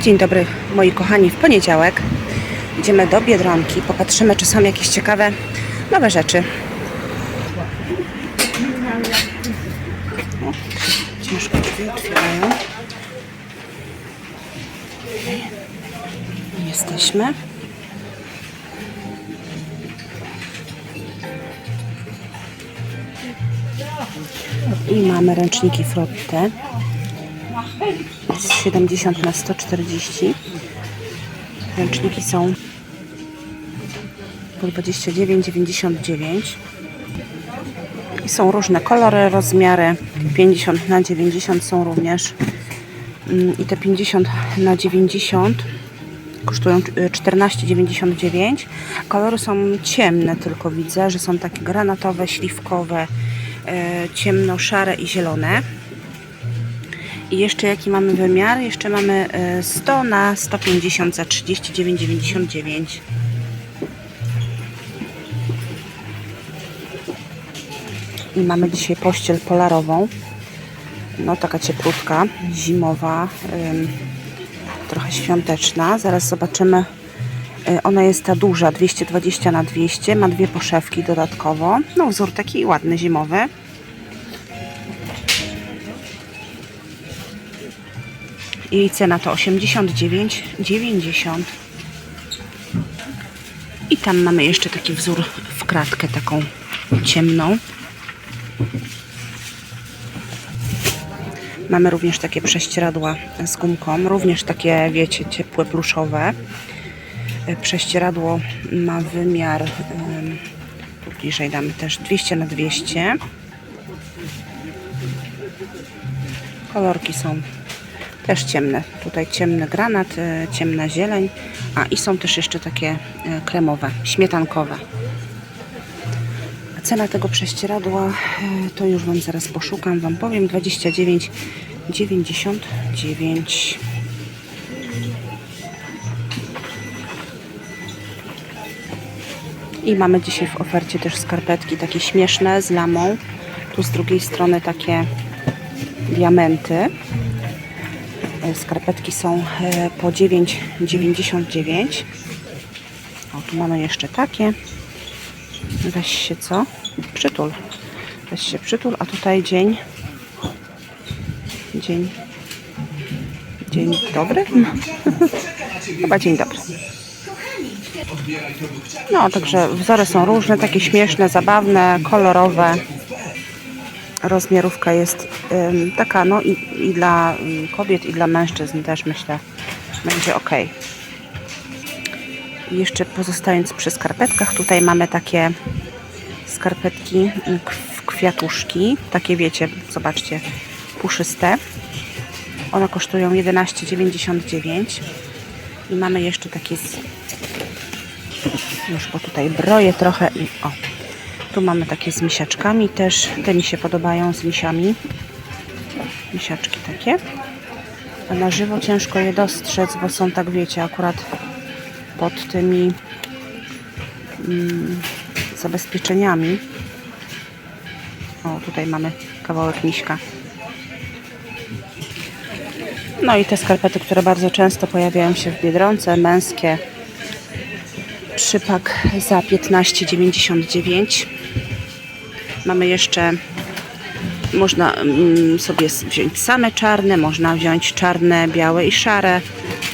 Dzień dobry moi kochani, w poniedziałek idziemy do Biedronki, popatrzymy czy są jakieś ciekawe nowe rzeczy. Ciężko drzwi otwierają. Jesteśmy. I mamy ręczniki Frotte. Z 70 na 140. Ręczniki są po 29,99. I są różne kolory, rozmiary. 50 na 90 są również. Mm, I te 50 na 90 kosztują y, 14,99. Kolory są ciemne, tylko widzę, że są takie granatowe, śliwkowe, e, ciemno-szare i zielone. I jeszcze jaki mamy wymiar? Jeszcze mamy e, 100 na 150 za 39,99. I mamy dzisiaj pościel polarową. No taka cieplutka, zimowa, trochę świąteczna. Zaraz zobaczymy. Y, Ona jest ta duża, 220 na 200, ma dwie poszewki dodatkowo. No wzór taki ładny, zimowy. Jej cena to 89,90. I tam mamy jeszcze taki wzór w kratkę taką ciemną. Mamy również takie prześcieradła z gumką, również takie, wiecie, ciepłe, pluszowe. Prześcieradło ma wymiar, tu bliżej damy też 200 na 200. Kolorki są też ciemne. Tutaj ciemny granat, e, ciemna zieleń, a i są też jeszcze takie e, kremowe, śmietankowe. A cena tego prześcieradła e, to już Wam zaraz poszukam, Wam powiem 29,99. I mamy dzisiaj w ofercie też skarpetki takie śmieszne z lamą. Tu z drugiej strony takie diamenty. E, Skarpetki są e, po 9,99. O, tu mamy jeszcze takie. Weź się co? Przytul. Weź się przytul, a tutaj dzień. Dzień. Dzień dobry? Chyba dzień dobry. No, także wzory są różne, takie śmieszne, zabawne, kolorowe. Rozmiarówka jest taka, no i, i dla kobiet, i dla mężczyzn też myślę, będzie ok. Jeszcze pozostając przy skarpetkach, tutaj mamy takie skarpetki w kwiatuszki, takie wiecie, zobaczcie, puszyste. One kosztują 11,99 i mamy jeszcze takie z... już bo tutaj broję trochę i o, tu mamy takie z misiaczkami też, te mi się podobają z misiami, misiaczki takie. A na żywo ciężko je dostrzec, bo są tak wiecie, akurat pod tymi mm, zabezpieczeniami. O, tutaj mamy kawałek miśka. No i te skarpety, które bardzo często pojawiają się w Biedronce, męskie. Przypak za 15,99. Mamy jeszcze, można mm, sobie wziąć same czarne, można wziąć czarne, białe i szare.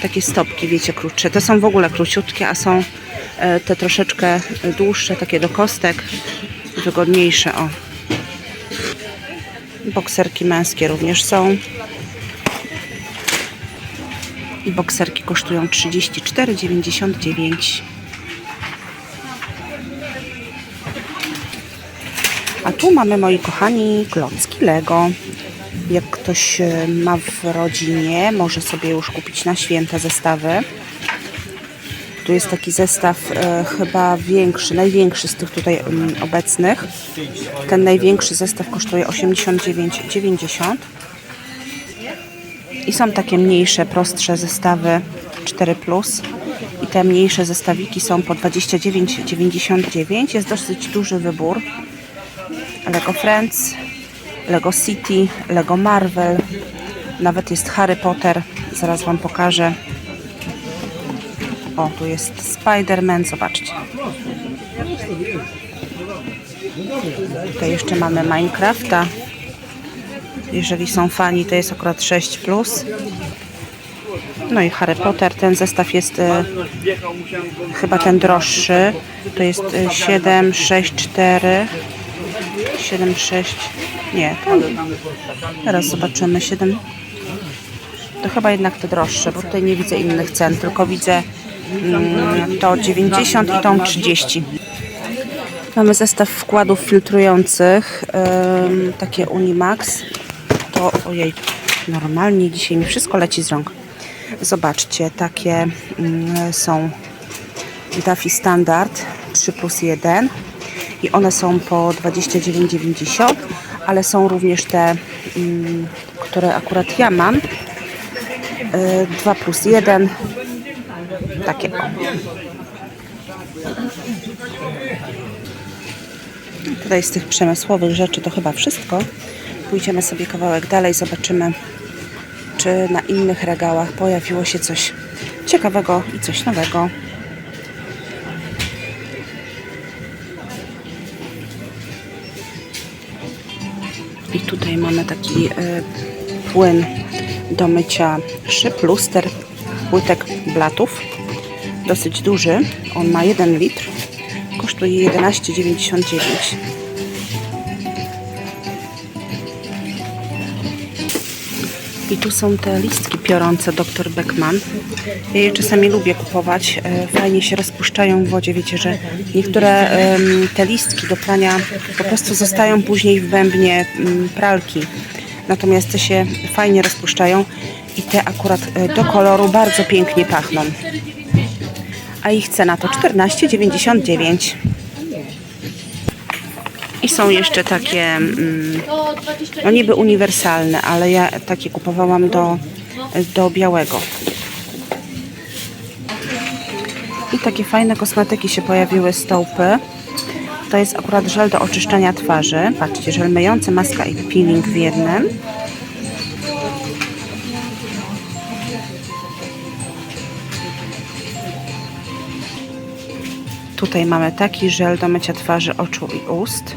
Takie stopki, wiecie, krótsze. Te są w ogóle króciutkie, a są e, te troszeczkę dłuższe, takie do kostek, wygodniejsze. O. Bokserki męskie również są. Bokserki kosztują 34,99. A tu mamy, moi kochani, klocki Lego. Jak ktoś e, ma w rodzinie, może sobie już kupić na święta zestawy. Tu jest taki zestaw e, chyba większy, największy z tych tutaj mm, obecnych. Ten największy zestaw kosztuje 89,90. I są takie mniejsze, prostsze zestawy 4. I te mniejsze zestawiki są po 29,99. Jest dosyć duży wybór. Lego Friends, Lego City, Lego Marvel, Nawet jest Harry Potter. Zaraz Wam pokażę. O, tu jest Spider-Man, zobaczcie. Tutaj jeszcze mamy Minecrafta. Jeżeli są fani, to jest akurat 6. No i Harry Potter. Ten zestaw jest e, chyba ten droższy. To jest e, 7, 6, 4. 7, 6. Nie, to teraz zobaczymy. 7. To chyba jednak te droższe, bo tutaj nie widzę innych cen, tylko widzę mm, to 90 i tą 30. Mamy zestaw wkładów filtrujących, takie Unimax. To ojej, normalnie dzisiaj mi wszystko leci z rąk. Zobaczcie, takie mm, są Daffy Standard 3 plus 1 i one są po 29,90, ale są również te, mm, które akurat ja mam. Y, 2 plus 1 takie. Tutaj z tych przemysłowych rzeczy to chyba wszystko. Pójdziemy sobie kawałek dalej, zobaczymy, czy na innych regałach pojawiło się coś ciekawego i coś nowego. I tutaj mamy taki e, płyn do mycia szyb, luster, płytek blatów. Dosyć duży. On ma 1 litr. Kosztuje 11,99. I tu są te listki piorące Dr. Beckman. Ja je czasami lubię kupować. E, Fajnie się rozpuszczają w wodzie. Wiecie, że niektóre te listki do prania po prostu zostają później w bębnie pralki. Natomiast te się fajnie rozpuszczają i te akurat e, do koloru bardzo pięknie pachną. A ich cena to 14,99. I są jeszcze takie, mm, no niby uniwersalne, ale ja takie kupowałam do, do białego. I takie fajne kosmetyki się pojawiły stołpy. To jest akurat żel do oczyszczania twarzy. Patrzcie, żel myjący, maska i peeling w jednym. Tutaj mamy taki żel do mycia twarzy, oczu i ust.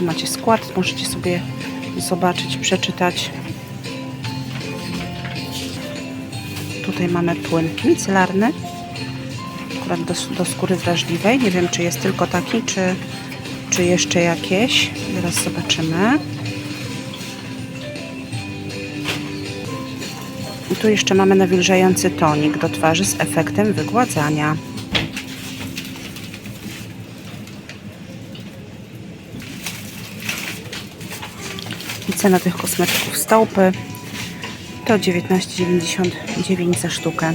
Tu macie skład, możecie sobie zobaczyć, przeczytać. Tutaj mamy płyn micelarny, akurat do, do skóry wrażliwej. Nie wiem, czy jest tylko taki, czy, czy jeszcze jakieś. Zaraz zobaczymy. I tu jeszcze mamy nawilżający tonik do twarzy z efektem wygładzania. Cena tych kosmetyków stałpy to 19,99 za sztukę.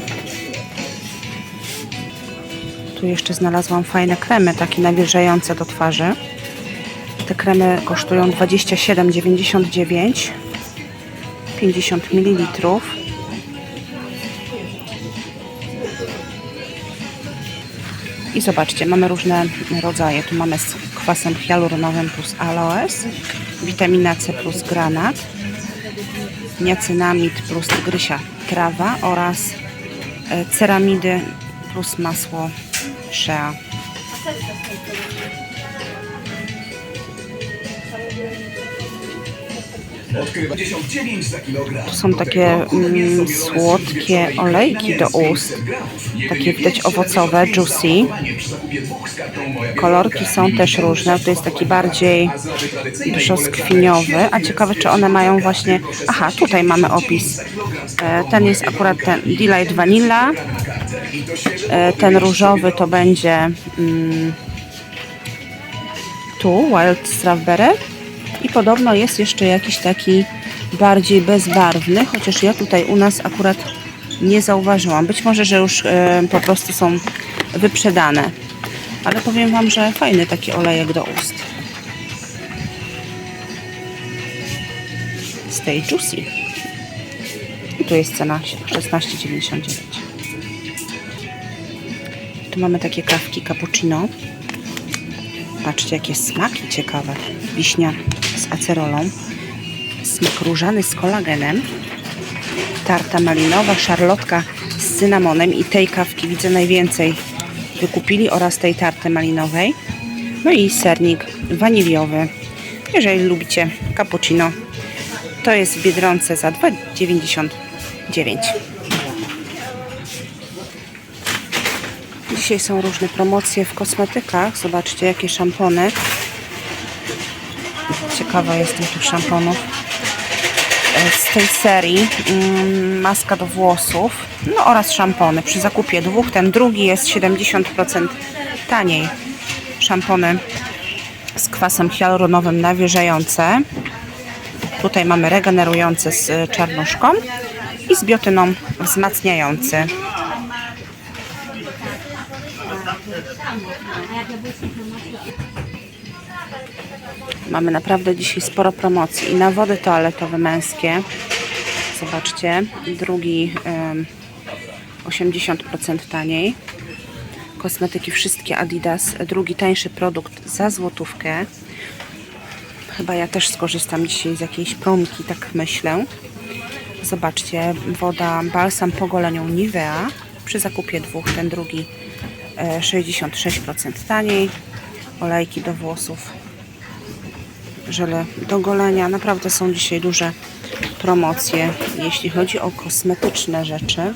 Tu jeszcze znalazłam fajne kremy, takie nawilżające do twarzy. Te kremy kosztują 27,99 50 ml. I zobaczcie, mamy różne rodzaje. Tu mamy kwasem hialuronowym plus aloes, witamina C plus granat, niacynamid plus tygrysia trawa oraz e, ceramidy plus masło shea. Są takie mm, słodkie olejki do ust, takie widać owocowe, juicy. Kolorki są też różne. To jest taki bardziej brzoskwiniowy. A ciekawe, czy one mają właśnie... Aha, tutaj mamy opis. E, Ten jest akurat ten Delight Vanilla. E, Ten różowy to będzie mm, tu Wild Strawberry. I podobno jest jeszcze jakiś taki bardziej bezbarwny, chociaż ja tutaj u nas akurat nie zauważyłam. Być może, że już e, po prostu są wyprzedane. Ale powiem Wam, że fajny taki olejek do ust. Stay Juicy. I tu jest cena 16,99. Tu mamy takie kawki cappuccino. Patrzcie, jakie smaki ciekawe. Wiśnia z acerolą. Smak różany z kolagenem. Tarta malinowa, szarlotka z cynamonem i tej kawki widzę najwięcej wykupili oraz tej tarty malinowej. No i sernik waniliowy. Jeżeli lubicie cappuccino, to jest w Biedronce za 2,99. Dzisiaj są różne promocje w kosmetykach. Zobaczcie, jakie szampony. Ciekawa jestem tych szamponów. E, Z tej serii mm, maska do włosów, no oraz szampony. Przy zakupie dwóch, ten drugi jest 70% taniej. Szampony z kwasem hialuronowym nawilżające. Tutaj mamy regenerujący z czarnuszką i z biotyną wzmacniający. Mamy naprawdę dzisiaj sporo promocji i na wody toaletowe męskie. Zobaczcie, drugi em, 80% taniej. Kosmetyki wszystkie Adidas, drugi tańszy produkt za złotówkę. Chyba ja też skorzystam dzisiaj z jakiejś promki, tak myślę. Zobaczcie, woda balsam po goleniu Nivea. Przy zakupie dwóch, ten drugi e, 66% taniej. Olejki do włosów, żele do golenia. Naprawdę są dzisiaj duże promocje, jeśli chodzi o kosmetyczne rzeczy.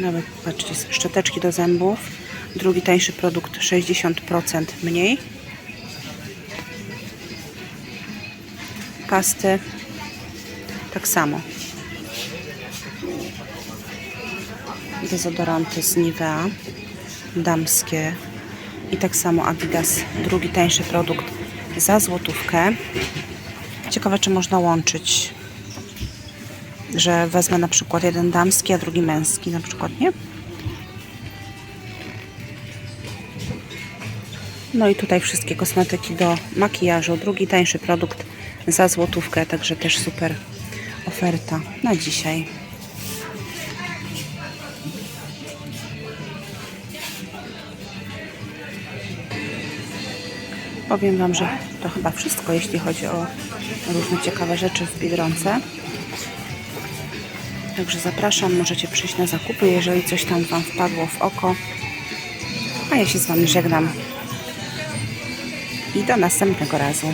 Nawet patrzcie, szczoteczki do zębów. Drugi tańszy produkt 60% mniej. Pasty tak samo. Dezodoranty z Nivea damskie i tak samo Adidas, drugi tańszy produkt za złotówkę. Ciekawe, czy można łączyć, że wezmę na przykład jeden damski, a drugi męski, na przykład, nie? No i tutaj wszystkie kosmetyki do makijażu, drugi tańszy produkt za złotówkę, także też super oferta na dzisiaj. Powiem Wam, że to chyba wszystko, jeśli chodzi o różne ciekawe rzeczy w Biedronce. Także zapraszam, możecie przyjść na zakupy, jeżeli coś tam Wam wpadło w oko. A ja się z Wami żegnam. I do następnego razu.